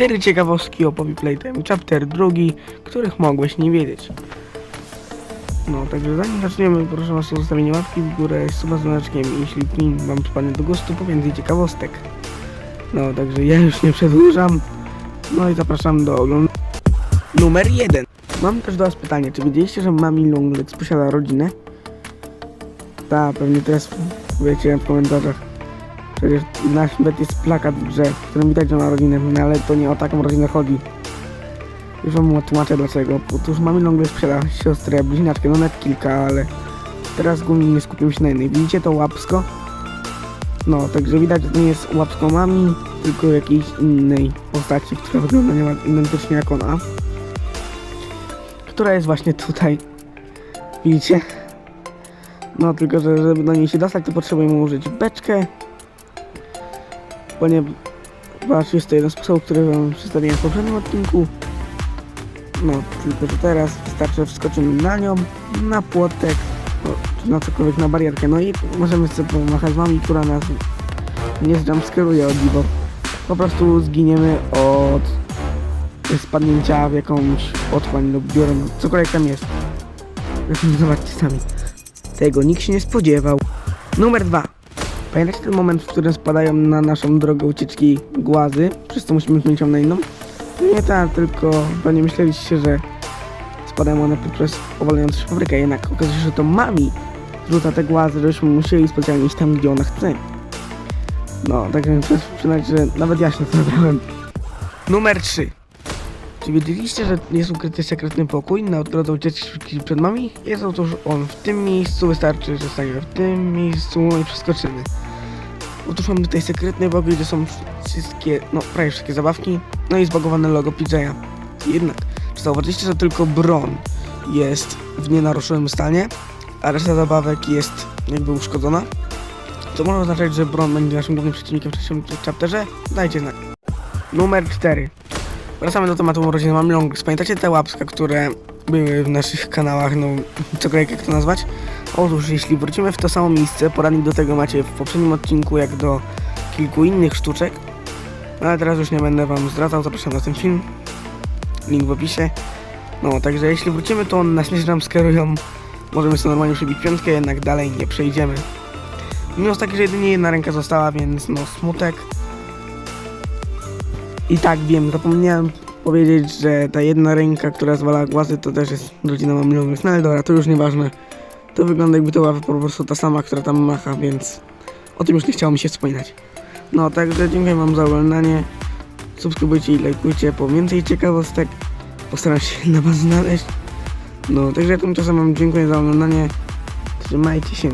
Cztery ciekawostki o Poppy Playtime, chapter drugi, których mogłeś nie wiedzieć. No, także zanim zaczniemy, proszę Was o zostawienie łapki w górę suba z dzwoneczkiem, jeśli film Wam przypadnie do gustu, po więcej ciekawostek. No, także ja już nie przedłużam. No i zapraszam do oglądania. Numer jeden. Mam też do Was pytanie, czy wiedzieliście, że Mami Longlegs posiada rodzinę? Ta, pewnie teraz wiecie w komentarzach. Przecież nasz bet jest plakat w grze, w którym widać, że ma rodzinę, no ale to nie o taką rodzinę chodzi. Już wam tłumaczę dlaczego. Otóż mamy ciągle sprzeda siostrę, bliźniaczkę, no nawet kilka, ale teraz głównie skupimy się na jednej. Widzicie to łapsko? No, także widać, że nie jest łapsko mami, tylko jakiejś innej postaci, która wygląda niemal identycznie jak ona. Która jest właśnie tutaj. Widzicie? No, tylko że żeby do niej się dostać, to potrzebujemy użyć beczkę. Ponieważ jest to jeden sposób, który wam przedstawiłem w poprzednim odcinku. No, tylko że teraz wystarczy wskoczymy na nią, na płotek, no, czy na cokolwiek, na barierkę. No i możemy sobie pomachać wami, która nas nie jumpskeruje od dziwo. Po prostu zginiemy od spadnięcia w jakąś otchłań lub biorę, no, cokolwiek tam jest. Zobaczcie sami. Tego nikt się nie spodziewał. Numer dwa. Pamiętacie ten moment, w którym spadają na naszą drogę ucieczki głazy, przez co musimy zmienić ją na inną? Nie tak, tylko pewnie myśleliście, że spadają one przez powalającą się fabrykę, jednak okazuje się, że to mami rzuca te głazy, żebyśmy musieli specjalnie iść tam, gdzie ona chce. No, także muszę przyznać, że nawet ja się zastanawiałem. Numer 3. Czy wiedzieliście, że jest ukryty sekretny pokój na odgrodę ucieczki przed mami? Jest otóż on w tym miejscu, wystarczy, że staniemy w tym miejscu i przeskoczymy. Otóż mamy tutaj sekretny pokój, gdzie są wszystkie, no prawie wszystkie zabawki, no i zbagowane logo PJ'a. Jednak, czy zauważyliście, że tylko Bron jest w nienaruszonym stanie, a reszta zabawek jest jakby uszkodzona? To może oznaczać, że Bron będzie naszym głównym przeciwnikiem w trzecim chapterze? Dajcie znak. Numer 4. Wracamy do tematu urodziny Mamy Longlegs. Pamiętacie te łapska, które były w naszych kanałach, no cokolwiek jak to nazwać? Otóż jeśli wrócimy w to samo miejsce, poradnik do tego macie w poprzednim odcinku, jak do kilku innych sztuczek. No ale teraz już nie będę wam zdradzał, zapraszam na ten film. Link w opisie. No, także jeśli wrócimy, to nas nie jumpscarują. Możemy sobie normalnie przybić piątkę, jednak dalej nie przejdziemy. Minus taki, że jedynie jedna ręka została, więc no smutek. I tak wiem, zapomniałem powiedzieć, że ta jedna ręka, która zwala głazy, to też jest rodzina Mamilongs. No ale dobra, to już nieważne. To wygląda jakby to była po prostu ta sama, która tam macha, więc o tym już nie chciało mi się wspominać. No, także dziękuję wam za oglądanie. Subskrybujcie i lajkujcie po więcej ciekawostek. Postaram się na was znaleźć. No, także tymczasem wam dziękuję za oglądanie. Trzymajcie się.